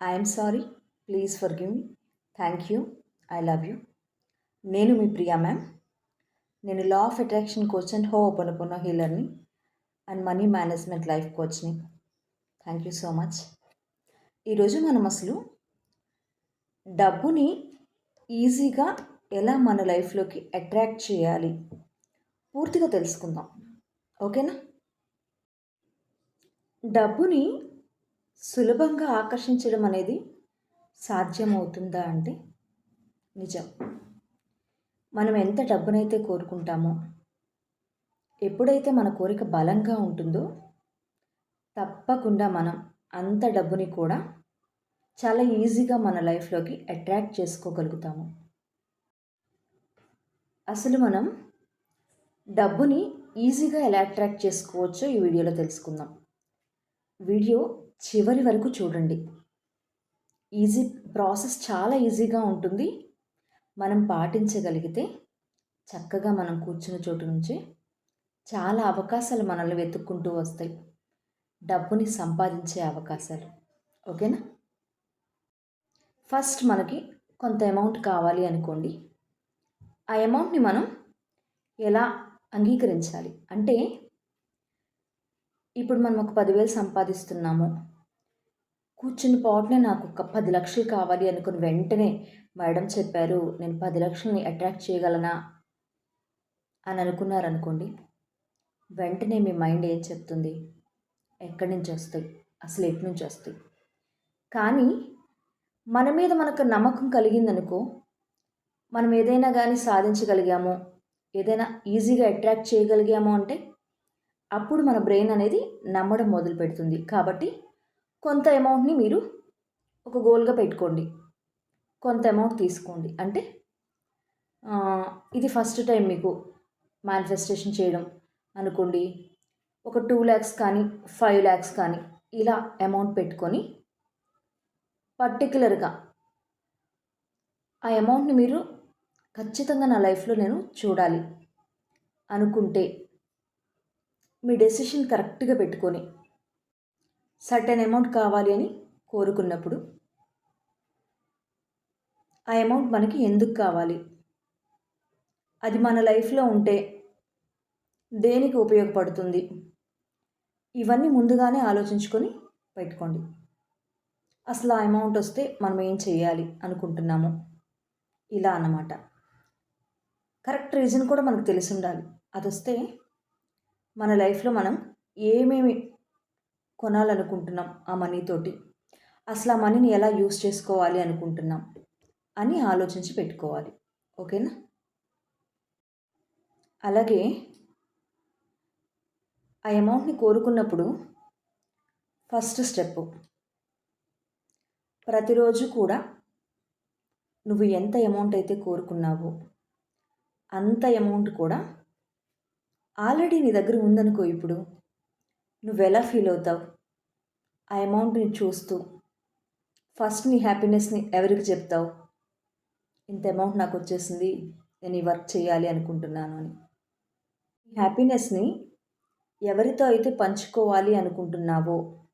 I'm sorry please forgive me thank you I love you నేను మీ Priya ma'am. నేను law of attraction coach and హో open హీలర్ని and money management life కోచ్ని thank you so much ఈరోజు మనం అసలు డబ్బుని ఈజీగా ఎలా మన లైఫ్లోకి అట్రాక్ట్ చేయాలి? పూర్తిగా తెలుసుకుందాం. ఓకేనా డబ్బుని సులభంగా ఆకర్షించడం అనేది సాధ్యమవుతుందా అంటే నిజం. మనం ఎంత డబ్బునైతే కోరుకుంటామో ఎప్పుడైతే మన కోరిక బలంగా ఉంటుందో తప్పకుండా మనం అంత డబ్బుని కూడా చాలా ఈజీగా మన లైఫ్లోకి అట్రాక్ట్ చేసుకోగలుగుతాము. అసలు మనం డబ్బుని ఈజీగా ఎలా అట్రాక్ట్ చేసుకోవచ్చో ఈ వీడియోలో తెలుసుకుందాం. వీడియో చివరి వరకు చూడండి. ఈజీ ప్రాసెస్ చాలా ఈజీగా ఉంటుంది. మనం పాటించగలిగితే చక్కగా మనం కూర్చున్న చోటు నుంచి చాలా అవకాశాలు మనల్ని వెతుక్కుంటూ వస్తాయి. డబ్బుని సంపాదించే అవకాశాలు. ఓకేనా? ఫస్ట్ మనకి కొంత అమౌంట్ కావాలి అనుకోండి. ఆ అమౌంట్ని మనం ఎలా అంగీకరించాలి? అంటే ఇప్పుడు మనం ఒక పదివేలు సంపాదిస్తున్నాము. కూర్చుని పాటునే నాకు ఒక పది లక్షలు కావాలి అనుకుని వెంటనే మేడం చెప్పారు నేను పది లక్షలని అట్రాక్ట్ చేయగలనా? అని అనుకున్నారనుకోండి వెంటనే మీ మైండ్ ఏం చెప్తుంది? ఎక్కడి నుంచి వస్తాయి? అసలు ఎటు నుంచి వస్తాయి? కానీ మన మీద మనకు నమ్మకం కలిగిందనుకో మనం ఏదైనా కానీ సాధించగలిగామో ఏదైనా ఈజీగా అట్రాక్ట్ చేయగలిగామో అంటే అప్పుడు మన బ్రెయిన్ అనేది నమ్మడం మొదలు పెడుతుంది కాబట్టి కొంత అమౌంట్ని మీరు ఒక గోల్గా పెట్టుకోండి. కొంత అమౌంట్ తీసుకోండి. అంటే ఇది ఫస్ట్ టైం మీకు మేనిఫెస్టేషన్ చేయడం అనుకోండి. ఒక టూ ల్యాక్స్ కానీ ఫైవ్ ల్యాక్స్ కానీ ఇలా అమౌంట్ పెట్టుకొని పర్టికులర్గా ఆ అమౌంట్ని మీరు ఖచ్చితంగా నా లైఫ్లో నేను చూడాలి అనుకుంటే మీ డెసిషన్ కరెక్ట్గా పెట్టుకొని సర్టెన్ అమౌంట్ కావాలి అని కోరుకున్నప్పుడు ఆ అమౌంట్ మనకి ఎందుకు కావాలి? అది మన లైఫ్లో ఉంటే దేనికి ఉపయోగపడుతుంది? ఇవన్నీ ముందుగానే ఆలోచించుకొని పెట్టుకోండి. అసలు ఆ అమౌంట్ వస్తే మనం ఏం చేయాలి అనుకుంటున్నాము? ఇలా అన్నమాట. కరెక్ట్ రీజన్ కూడా మనకు తెలిసి ఉండాలి. అది వస్తే మన లైఫ్లో మనం ఏమేమి కొనాలనుకుంటున్నాం ఆ మనీతోటి అసలు ఆ మనీని ఎలా యూస్ చేసుకోవాలి అనుకుంటున్నాం? అని ఆలోచించి పెట్టుకోవాలి. ఓకేనా? అలాగే ఆ అమౌంట్ని కోరుకున్నప్పుడు ఫస్ట్ స్టెప్ ప్రతిరోజు కూడా నువ్వు ఎంత అమౌంట్ అయితే కోరుకున్నావో అంత అమౌంట్ కూడా ఆల్రెడీ నీ దగ్గర ఉందనుకో ఇప్పుడు. నువ్వు ఎలా ఫీల్ అవుతావు? ఆ అమౌంట్ని చూస్తూ. ఫస్ట్ నీ హ్యాపీనెస్ని ఎవరికి చెప్తావు? ఇంత అమౌంట్ నాకు వచ్చేసింది నేను ఈ వర్క్ చేయాలి అనుకుంటున్నాను అని. హ్యాపీనెస్ని ఎవరితో అయితే పంచుకోవాలి అనుకుంటున్నావో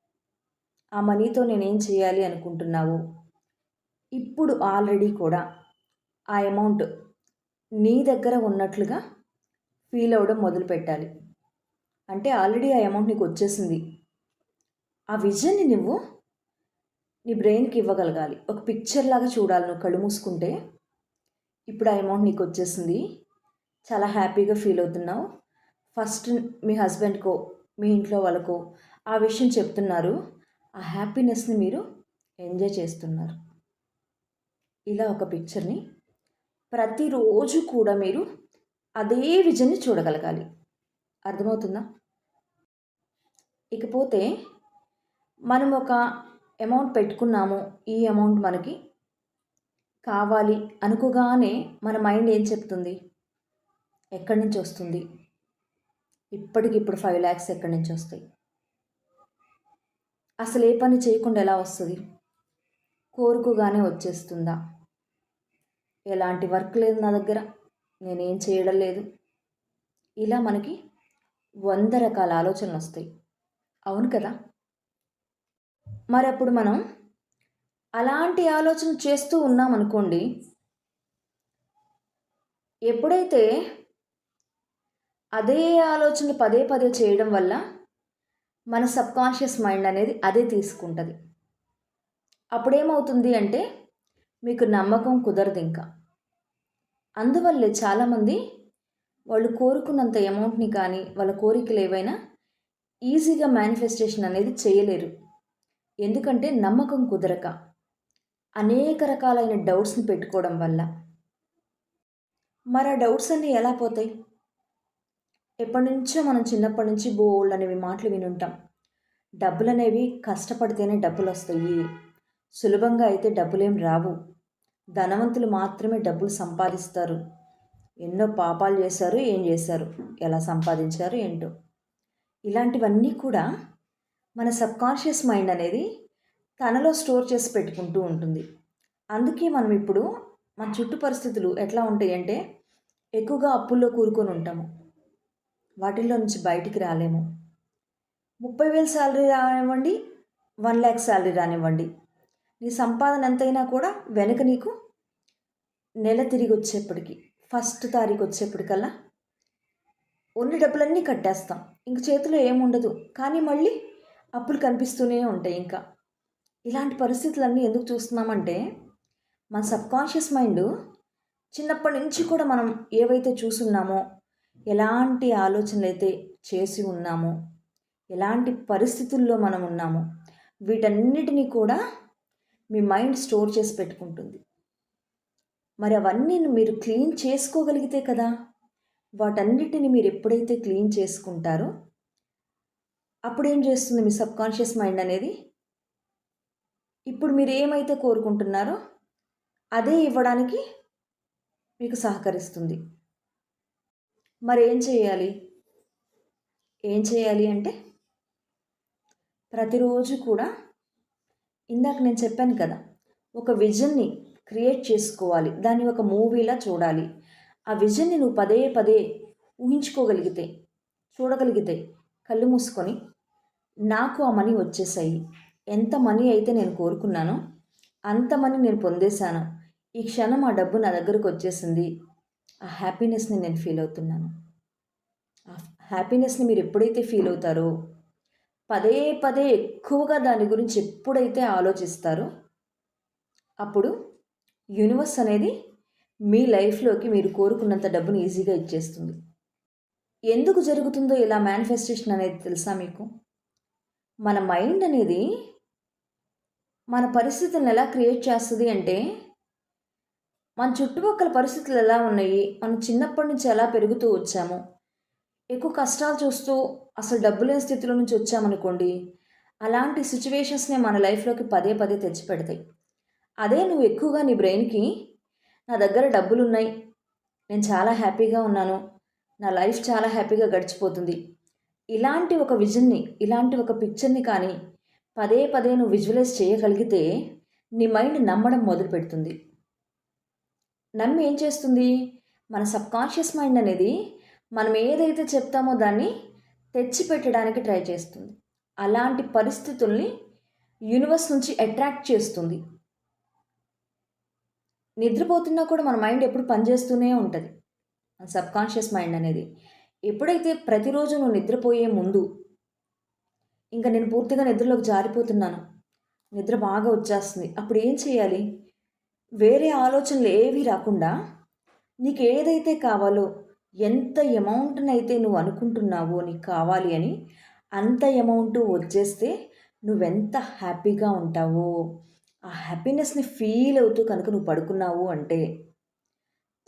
ఆ మనీతో నేనేం చేయాలి అనుకుంటున్నావో ఇప్పుడు ఆల్రెడీ కూడా ఆ అమౌంట్ నీ దగ్గర ఉన్నట్లుగా ఫీల్ అవ్వడం మొదలు పెట్టాలి. అంటే ఆల్రెడీ ఆ అమౌంట్ నీకు వచ్చేసింది. ఆ విజన్ని నువ్వు నీ బ్రెయిన్కి ఇవ్వగలగాలి. ఒక పిక్చర్ లాగా చూడాలి. నువ్వు కళ్ళు మూసుకుంటే ఇప్పుడు ఆ అమౌంట్ నీకు వచ్చేసింది. చాలా హ్యాపీగా ఫీల్ అవుతున్నావు. ఫస్ట్ మీ హస్బెండ్కో మీ ఇంట్లో వాళ్ళకో ఆ విషయం చెప్తున్నారు. ఆ హ్యాపీనెస్ని మీరు ఎంజాయ్ చేస్తున్నారు. ఇలా ఒక పిక్చర్ని ప్రతిరోజు కూడా మీరు అదే విజన్ని చూడగలగాలి. అర్థమవుతుందా? ఇకపోతే మనం ఒక అమౌంట్ పెట్టుకున్నాము ఈ అమౌంట్ మనకి కావాలి అనుకోగానే మన మైండ్ ఏం చెప్తుంది? ఎక్కడి నుంచి వస్తుంది? ఇప్పటికిప్పుడు ఫైవ్ ల్యాక్స్ ఎక్కడి నుంచి వస్తాయి? అసలు ఏ పని చేయకుండా ఎలా వస్తుంది? కోరుకుగానే వచ్చేస్తుందా? ఎలాంటి వర్క్ లేదు నా దగ్గర. నేనేం చేయడం లేదు. ఇలా మనకి వంద రకాల ఆలోచనలు వస్తాయి. అవును కదా? మరి అప్పుడు మనం అలాంటి ఆలోచన చేస్తూ ఉన్నామనుకోండి ఎప్పుడైతే అదే ఆలోచన పదే పదే చేయడం వల్ల మన సబ్కాన్షియస్ మైండ్ అనేది అదే తీసుకుంటుంది. అప్పుడేమవుతుంది అంటే మీకు నమ్మకం కుదరదు ఇంకా. అందువల్లే చాలామంది వాళ్ళు కోరుకున్నంత అమౌంట్ని కానీ వాళ్ళ కోరికలు ఏవైనా ఈజీగా మేనిఫెస్టేషన్ అనేది చేయలేరు. ఎందుకంటే నమ్మకం కుదరక అనేక రకాలైన డౌట్స్ని పెట్టుకోవడం వల్ల. మరి ఆ డౌట్స్ అన్నీ ఎలా పోతాయి? ఎప్పటి నుంచో మనం చిన్నప్పటి నుంచి బోల్డ్ అనేవి మాటలు వినుంటాం. డబ్బులు అనేవి కష్టపడితేనే డబ్బులు వస్తాయి సులభంగా అయితే డబ్బులేం రావు. ధనవంతులు మాత్రమే డబ్బులు సంపాదిస్తారు. ఎన్నో పాపాలు చేశారు ఏం చేశారు ఎలా సంపాదించారు ఏంటో. ఇలాంటివన్నీ కూడా మన సబ్కాన్షియస్ మైండ్ అనేది తనలో స్టోర్ చేసి పెట్టుకుంటూ ఉంటుంది. అందుకే మనం ఇప్పుడు మన చుట్టూ పరిస్థితులు ఎట్లా ఉంటాయి అంటే ఎక్కువగా అప్పుల్లో కూరుకొని ఉంటాము. వాటిల్లో నుంచి బయటికి రాలేము. ముప్పై వేలు శాలరీ రానివ్వండి వన్ ల్యాక్ శాలరీ రానివ్వండి. నీ సంపాదన ఎంతైనా కూడా వెనక నీకు నెల తిరిగి వచ్చేప్పటికి ఫస్ట్ తారీఖు వచ్చేప్పటికల్లా ఉన్న డబ్బులన్నీ కట్టేస్తాం. ఇంక చేతిలో ఏముండదు కానీ మళ్ళీ అప్పులు కనిపిస్తూనే ఉంటాయి ఇంకా. ఇలాంటి పరిస్థితులన్నీ ఎందుకు చూస్తున్నామంటే మన సబ్కాన్షియస్ మైండ్ చిన్నప్పటి నుంచి కూడా మనం ఏవైతే చూసున్నామో ఎలాంటి ఆలోచనలు అయితే చేసి ఉన్నామో ఎలాంటి పరిస్థితుల్లో మనం ఉన్నామో వీటన్నిటినీ కూడా మీ మైండ్ స్టోర్ చేసి పెట్టుకుంటుంది. మరి అవన్నీ మీరు క్లీన్ చేసుకోగలిగితే కదా? వాటన్నిటిని మీరు ఎప్పుడైతే క్లీన్ చేసుకుంటారో అప్పుడు ఏం చేస్తుంది మీ సబ్కాన్షియస్ మైండ్ అనేది? ఇప్పుడు మీరు ఏమైతే కోరుకుంటున్నారో అదే ఇవ్వడానికి మీకు సహకరిస్తుంది. మరి ఏం చేయాలి? ఏం చేయాలి అంటే ప్రతిరోజు కూడా ఇందాక నేను చెప్పాను కదా ఒక విజన్ని క్రియేట్ చేసుకోవాలి దాన్ని ఒక మూవీలా చూడాలి. ఆ విజన్ని నువ్వు పదే పదే ఊహించుకోగలిగితే చూడగలిగితే కళ్ళు మూసుకొని నాకు ఆ మనీ వచ్చేసాయి ఎంత మనీ అయితే నేను కోరుకున్నానో అంత మనీ నేను పొందేశాను. ఈ క్షణం ఆ డబ్బు నా దగ్గరకు వచ్చేసింది. ఆ హ్యాపీనెస్ని నేను ఫీల్ అవుతున్నాను. ఆ హ్యాపీనెస్ని మీరు ఎప్పుడైతే ఫీల్ అవుతారో పదే పదే ఎక్కువగా దాని గురించి ఎప్పుడైతే ఆలోచిస్తారో అప్పుడు యూనివర్స్ అనేది మీ లైఫ్లోకి మీరు కోరుకున్నంత డబ్బును ఈజీగా ఇచ్చేస్తుంది. ఎందుకు జరుగుతుందో ఇలా మేనిఫెస్టేషన్ అనేది తెలుసా మీకు? మన మైండ్ అనేది మన పరిస్థితులను ఎలా క్రియేట్ చేస్తుంది అంటే మన చుట్టుపక్కల పరిస్థితులు ఎలా ఉన్నాయి? మనం చిన్నప్పటి నుంచి ఎలా పెరుగుతూ వచ్చాము? ఎక్కువ కష్టాలు చూస్తూ అసలు డబ్బు లేని స్థితిలో నుంచి వచ్చామనుకోండి అలాంటి సిచ్యువేషన్స్నే మన లైఫ్లోకి పదే పదే తెచ్చిపెడతాయి అదే నువ్వు ఎక్కువగా నీ బ్రెయిన్కి నా దగ్గర డబ్బులు ఉన్నాయి నేను చాలా హ్యాపీగా ఉన్నాను నా లైఫ్ చాలా హ్యాపీగా గడిచిపోతుంది. ఇలాంటి ఒక విజన్ని ఇలాంటి ఒక పిక్చర్ని కానీ పదే పదే నువ్వు విజువలైజ్ చేయగలిగితే నీ మైండ్ నమ్మడం మొదలు పెడుతుంది. నమ్మి ఏం చేస్తుంది? మన సబ్కాన్షియస్ మైండ్ అనేది మనం ఏదైతే చెప్తామో దాన్ని తెచ్చిపెట్టడానికి ట్రై చేస్తుంది. అలాంటి పరిస్థితుల్ని యూనివర్స్ నుంచి అట్రాక్ట్ చేస్తుంది. నిద్రపోతున్నా కూడా మన మైండ్ ఎప్పుడు పనిచేస్తూనే ఉంటుంది. సబ్కాన్షియస్ మైండ్ అనేది. ఎప్పుడైతే ప్రతిరోజు నువ్వు నిద్రపోయే ముందు ఇంకా నేను పూర్తిగా నిద్రలోకి జారిపోతున్నాను నిద్ర బాగా వచ్చేస్తుంది అప్పుడు ఏం చేయాలి? వేరే ఆలోచనలు ఏవి రాకుండా నీకు ఏదైతే కావాలో ఎంత అమౌంట్ని అయితే నువ్వు అనుకుంటున్నావో నీకు కావాలి అని అంత అమౌంట్ వచ్చేస్తే నువ్వెంత హ్యాపీగా ఉంటావో ఆ హ్యాపీనెస్ని ఫీల్ అవుతూ కనుక నువ్వు పడుకున్నావు అంటే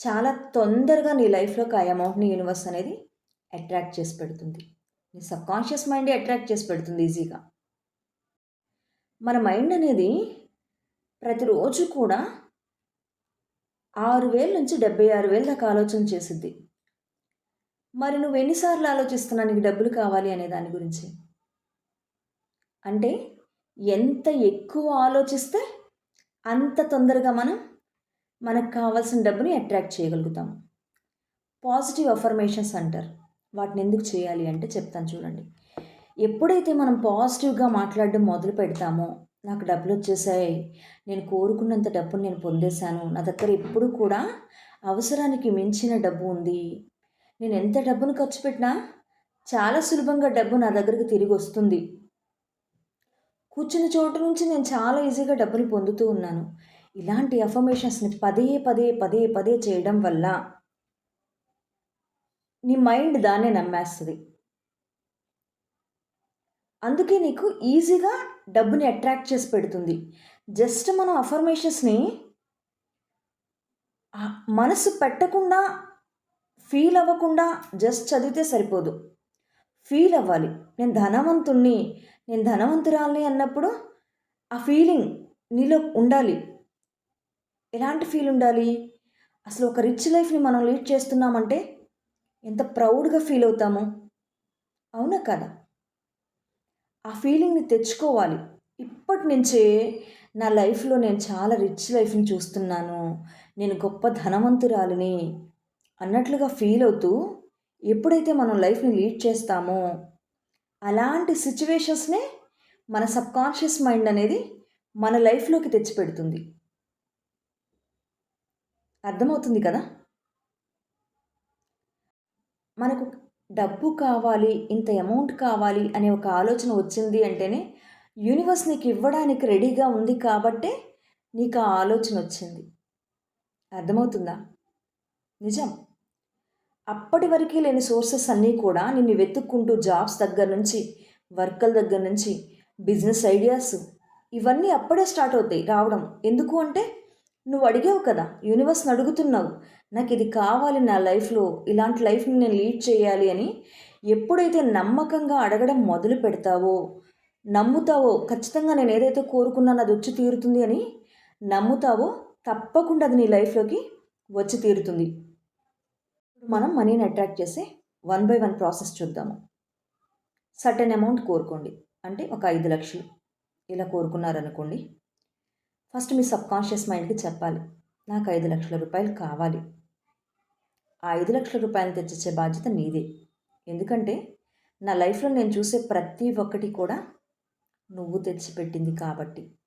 చాలా తొందరగా నీ లైఫ్లోకి ఆ అమౌంట్ని యూనివర్స్ అనేది అట్రాక్ట్ చేసి పెడుతుంది. నీ సబ్కాన్షియస్ మైండే అట్రాక్ట్ చేసి పెడుతుంది ఈజీగా. మన మైండ్ అనేది ప్రతిరోజు కూడా ఆరు వేల నుంచి డెబ్బై ఆరు వేల దాకా ఆలోచన చేసిద్ది. మరి నువ్వు ఎన్నిసార్లు ఆలోచిస్తున్నా నీకు డబ్బులు కావాలి అనే దాని గురించి? అంటే ఎంత ఎక్కువ ఆలోచిస్తే అంత తొందరగా మనం మనకు కావాల్సిన డబ్బుని అట్రాక్ట్ చేయగలుగుతాం. పాజిటివ్ అఫర్మేషన్స్ అంటారు. వాటిని ఎందుకు చేయాలి అంటే చెప్తాను చూడండి. ఎప్పుడైతే మనం పాజిటివ్గా మాట్లాడడం మొదలు పెడతామో నాకు డబ్బులు వచ్చేసాయి నేను కోరుకున్నంత డబ్బును నేను పొందేశాను నా దగ్గర ఎప్పుడు కూడా అవసరానికి మించిన డబ్బు ఉంది నేను ఎంత డబ్బును ఖర్చు పెట్టినా చాలా సులభంగా డబ్బు నా దగ్గరకు తిరిగి వస్తుంది. కూర్చున్న చోటు నుంచి నేను చాలా ఈజీగా డబ్బుని పొందుతూ ఉన్నాను. ఇలాంటి అఫర్మేషన్స్ని పదే పదే పదే పదే చేయడం వల్ల నీ మైండ్ దాన్నే నమ్మేస్తుంది. అందుకే నీకు ఈజీగా డబ్బుని అట్రాక్ట్ చేసి పెడుతుంది. జస్ట్ మనం అఫర్మేషన్స్ని మనసు పెట్టకుండా ఫీల్ అవ్వకుండా జస్ట్ చదివితే సరిపోదు. ఫీల్ అవ్వాలి. నేను ధనవంతుణ్ణి నేను ధనవంతురాలని అన్నప్పుడు ఆ ఫీలింగ్ నీలో ఉండాలి. ఎలాంటి ఫీల్ ఉండాలి? అసలు ఒక రిచ్ లైఫ్ని మనం లీడ్ చేస్తున్నామంటే ఎంత ప్రౌడ్గా ఫీల్ అవుతాము? అవునా కదా? ఆ ఫీలింగ్ని తెచ్చుకోవాలి. ఇప్పటి నుంచే నా లైఫ్లో నేను చాలా రిచ్ లైఫ్ని చూస్తున్నాను. నేను గొప్ప ధనవంతురాలిని. అన్నట్లుగా ఫీల్ అవుతూ ఎప్పుడైతే మనం లైఫ్ని లీడ్ చేస్తామో అలాంటి సిచ్యువేషన్స్నే మన సబ్కాన్షియస్ మైండ్ అనేది మన లైఫ్లోకి తెచ్చిపెడుతుంది. అర్థమవుతుంది కదా? మనకు డబ్బు కావాలి ఇంత అమౌంట్ కావాలి అనే ఒక ఆలోచన వచ్చింది అంటేనే యూనివర్స్ నీకు ఇవ్వడానికి రెడీగా ఉంది కాబట్టే నీకు ఆ ఆలోచన వచ్చింది. అర్థమవుతుందా? నిజం. అప్పటి వరకు లేని సోర్సెస్ అన్నీ కూడా నిన్ను వెతుక్కుంటూ జాబ్స్ దగ్గర నుంచి వర్కల దగ్గర నుంచి బిజినెస్ ఐడియాస్ ఇవన్నీ అప్పుడే స్టార్ట్ అవుతాయి రావడం. ఎందుకు అంటే నువ్వు అడిగావు కదా యూనివర్స్ని అడుగుతున్నావు నాకు ఇది కావాలి నా లైఫ్లో ఇలాంటి లైఫ్ని నేను లీడ్ చేయాలి అని ఎప్పుడైతే నమ్మకంగా అడగడం మొదలు పెడతావో నమ్ముతావో ఖచ్చితంగా నేను ఏదైతే కోరుకున్నానో అది వచ్చి తీరుతుంది అని నమ్ముతావో తప్పకుండా అది నీ లైఫ్లోకి వచ్చి తీరుతుంది. మనం మనీని అట్రాక్ట్ చేసే వన్ బై వన్ ప్రాసెస్ చూద్దాము. సర్టెన్ అమౌంట్ కోరుకోండి. అంటే ఒక ఐదు లక్షలు. ఇలా కోరుకున్నారనుకోండి. ఫస్ట్ మీ సబ్కాన్షియస్ మైండ్కి చెప్పాలి. నాకు ఐదు లక్షల రూపాయలు కావాలి. ఆ ఐదు లక్షల రూపాయలు తెచ్చిచ్చే బాధ్యత నీదే ఎందుకంటే నా లైఫ్లో నేను చూసే ప్రతి ఒక్కటి కూడా నువ్వు తెచ్చిపెట్టింది కాబట్టి.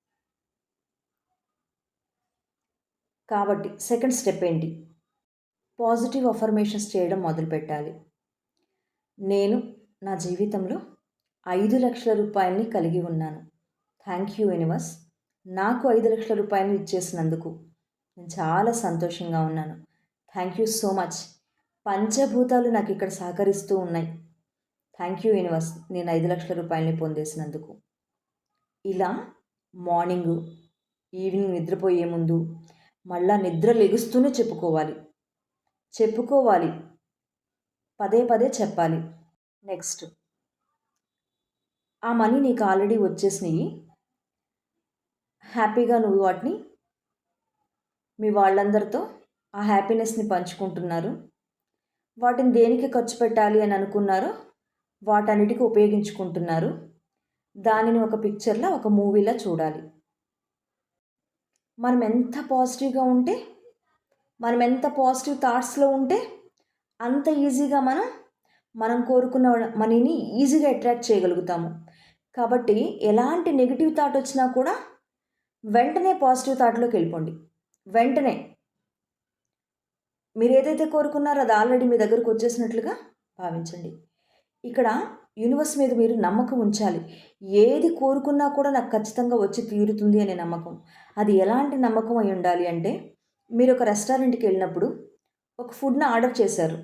కాబట్టి సెకండ్ స్టెప్ ఏంటి? పాజిటివ్ అఫర్మేషన్స్ చేయడం మొదలుపెట్టాలి. నేను నా జీవితంలో ఐదు లక్షల రూపాయలని కలిగి ఉన్నాను. థ్యాంక్ యూ యూనివర్స్ నాకు ఐదు లక్షల రూపాయలు ఇచ్చేసినందుకు నేను చాలా సంతోషంగా ఉన్నాను. Thank you so much. పంచభూతాలు నాకు ఇక్కడ సహకరిస్తూ ఉన్నాయి. థ్యాంక్ యూ యూనివర్స్ నేను ఐదు లక్షల రూపాయలని పొందేసినందుకు. ఇలా మార్నింగు ఈవినింగ్ నిద్రపోయే ముందు మళ్ళా నిద్ర లెగుస్తూనే చెప్పుకోవాలి. చెప్పుకోవాలి. పదే పదే చెప్పాలి. నెక్స్ట్. ఆ మనీ నీకు ఆల్రెడీ వచ్చేసినాయి. హ్యాపీగా నువ్వు వాటిని మీ వాళ్ళందరితో ఆ హ్యాపీనెస్ని పంచుకుంటున్నారు. వాటిని దేనికి ఖర్చు పెట్టాలి అని అనుకున్నారో వాటన్నిటికి ఉపయోగించుకుంటున్నారు. దానిని ఒక పిక్చర్లో ఒక మూవీలో చూడాలి. మనం ఎంత పాజిటివ్గా ఉంటే మనం ఎంత పాజిటివ్ థాట్స్లో ఉంటే అంత ఈజీగా మనం మనం కోరుకున్న మనీని ఈజీగా అట్రాక్ట్ చేయగలుగుతాము. కాబట్టి ఎలాంటి నెగిటివ్ థాట్ వచ్చినా కూడా వెంటనే పాజిటివ్ థాట్లోకి వెళ్ళిపోండి. వెంటనే. మీరు ఏదైతే కోరుకున్నారో అది ఆల్రెడీ మీ దగ్గరకు వచ్చేసినట్లుగా భావించండి. ఇక్కడ యూనివర్స్ మీద మీరు నమ్మకం ఉంచాలి. ఏది కోరుకున్నా కూడా నాకు ఖచ్చితంగా వచ్చి తీరుతుంది అనే నమ్మకం. అది ఎలాంటి నమ్మకం అయి ఉండాలి అంటే మీరు ఒక రెస్టారెంట్కి వెళ్ళినప్పుడు ఒక ఫుడ్ని ఆర్డర్ చేశారు.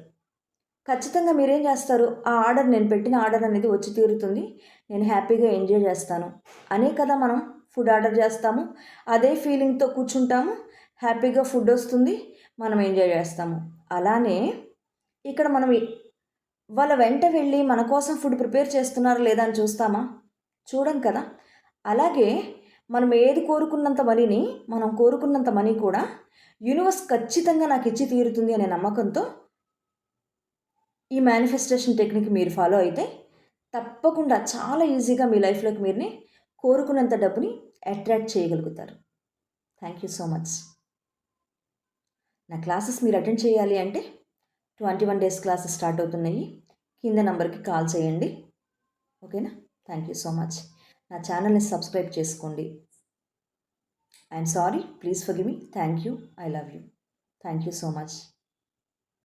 ఖచ్చితంగా మీరేం చేస్తారు? ఆ ఆర్డర్ నేను పెట్టిన ఆర్డర్ అనేది వచ్చి తీరుతుంది. నేను హ్యాపీగా ఎంజాయ్ చేస్తాను. అనే కదా మనం ఫుడ్ ఆర్డర్ చేస్తాము. అదే ఫీలింగ్తో కూర్చుంటాము. హ్యాపీగా ఫుడ్ వస్తుంది. మనం ఎంజాయ్ చేస్తాము. అలానే ఇక్కడ మనం వాళ్ళ వెంట వెళ్ళి మన కోసం ఫుడ్ ప్రిపేర్ చేస్తున్నారా లేదా అని చూస్తామా? చూడం కదా. అలాగే మనం ఏది కోరుకున్నంత మనీని మనం కోరుకున్నంత మనీ కూడా యూనివర్స్ ఖచ్చితంగా నాకు ఇచ్చి తీరుతుంది అనే నమ్మకంతో ఈ మేనిఫెస్టేషన్ టెక్నిక్ మీరు ఫాలో అయితే తప్పకుండా చాలా ఈజీగా మీ లైఫ్లోకి మీరుని కోరుకున్నంత డబ్బుని అట్రాక్ట్ చేయగలుగుతారు. థ్యాంక్ యూ సో మచ్ నా క్లాసెస్ మీరు అటెండ్ చేయాలి అంటే twenty one days classes start అవుతున్నాయి. కింద నెంబర్కి కాల్ చేయండి. ఓకేనా థ్యాంక్ యూ సో మచ్ నా ఛానల్ని సబ్స్క్రైబ్ చేసుకోండి. I'm sorry. Please forgive me. Thank you. I love you. Thank you so much.